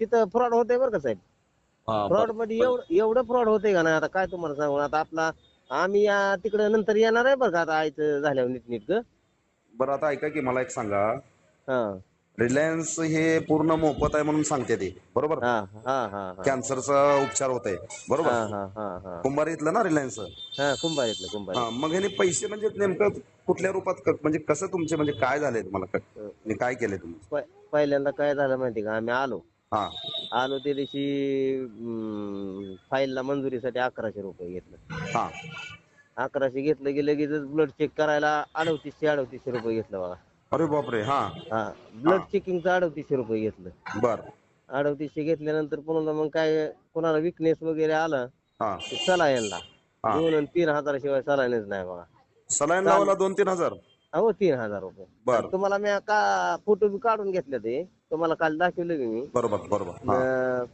तिथं फ्रॉड होतंय बरं का साहेब? हा, फ्रॉड बरं. मध्ये एवढं एवढं फ्रॉड होतंय का नाही? आता काय तुम्हाला सांगू? आता आपला आम्ही या तिकडे नंतर येणार आहे बरं का? आता आयचं झाल्यावर नीट नीट बरं आता ऐका की मला एक सांगा. हा. रिलायन्स हे पूर्ण मोफत आहे म्हणून सांगते ते. बरोबर? हा हा हा हा. कॅन्सरचा उपचार होत आहे हा बरोबर हा हा हा. कुंभार इथलं ना रिलायन्स हा कुंभारी हा मग ह्याने पैसे म्हणजे नेमकं कुठल्या रूपात क- म्हणजे कसं तुमचे म्हणजे काय झाले तुम्हाला? क- म्हणजे काय केले तुम्ही? पहिल्यांदा काय झालं माहिती का? आम्ही आलो. हा. आलो त्या दिवशी फाईलला मंजुरीसाठी अकराशे रुपये घेतलं. हा. अकराशे घेतलं की लगेच ब्लड चेक करायला अडवतीसशे अडवतीसशे रुपये घेतलं बघा अरे बापरे हा. हा. ब्लड चेकिंगचं अडवतीसशे रुपये घेतलं. बर. अडवतीसशे घेतल्यानंतर पुन्हा मग काय कोणाला विकनेस वगैरे आला हा. सलायनला. हा. दोन आणि तीन हजाराशिवाय सलायनच नाही बघा. सलाईन लावायला दोन तीन हजार? अहो तीन हजार रुपये. बर. तुम्हाला मी का फोटो बी काढून घेतले ते. तुम्हाला काल दाखवले की मी. बरोबर बरोबर. हा. अं,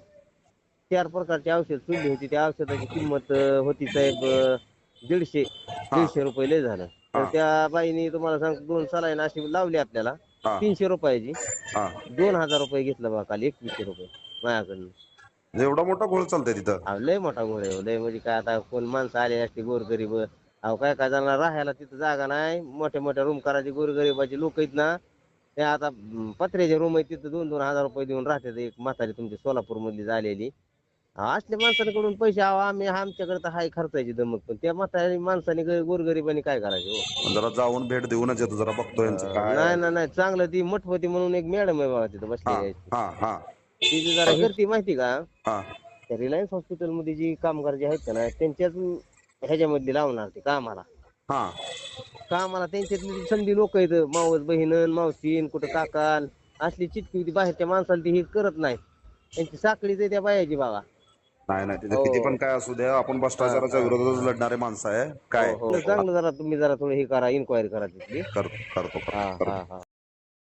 चार प्रकारची औषध सोडली होती. त्या औषधाची किंमत अं, होती साहेब अं, दीडशे दीडशे रुपये लय झालं. तर हा. त्या बाईने तुम्हाला सांगतो दोन सलाईन अशी लावली आपल्याला. हा. तीनशे रुपयाची. हा. दोन हजार रुपये घेतलं बघा काल एकवीसशे रुपये माझ्याकडनं. एवढा मोठा घोळ चालतंय तिथं? अहो, लय मोठा घोड आहे हो. लय म्हणजे काय आता कोण माणसं आली असते गोरगरीब. अहो काय काय जणांना राहायला तिथं जागा नाही. मोठ्या मोठ्या रूम करायची गोरगरिबाची लोक आहेत ना. ते आता पत्र्याचे रूम आहेत तिथं दोन दोन हजार रुपये देऊन राहतात एक म्हातारी तुमची सोलापूर मधली झालेली असल्या माणसांकडून पैसे अहो आम्ही आमच्याकडे तर हाय खर्चायची दमक. पण त्या म्हातारी माणसाने ग- गोरगरिबांनी काय करायचं हो? जरा जाऊन भेट देऊनच येतो जरा बघतो यांचं काय नाही नाही नाही. चांगलं ती मठपती म्हणून एक मॅडम आहे बघा तिथं हा बसलेली आहे. हा हा तिची जरा करते माहिती का? हा. त्या रिलायन्स हॉस्पिटलमध्ये जी कामगार जे आहेत का ना त्यांच्याच ह्याच्यामधली लावणार ते कामाला. हा. कामाला त्यांच्यातली संधी लोक आहेत. मावस बहिणन मावशीन कुठं काकान असली चिटकी होती बाहेरच्या माणसाला ती हे करत नाही त्यांची साखळीच आहे त्या बायाची बघा नाही नाही तिथे हो. किती पण काय असू द्या आपण भ्रष्टाचाराच्या विरोधातच लढणारे माणसं आहे. काय? हो, हो. चांगलं जरा तुम्ही जरा थोडं हे करा इन्क्वायरी करा तिथली. करतो करतो हा करतो. हा हा.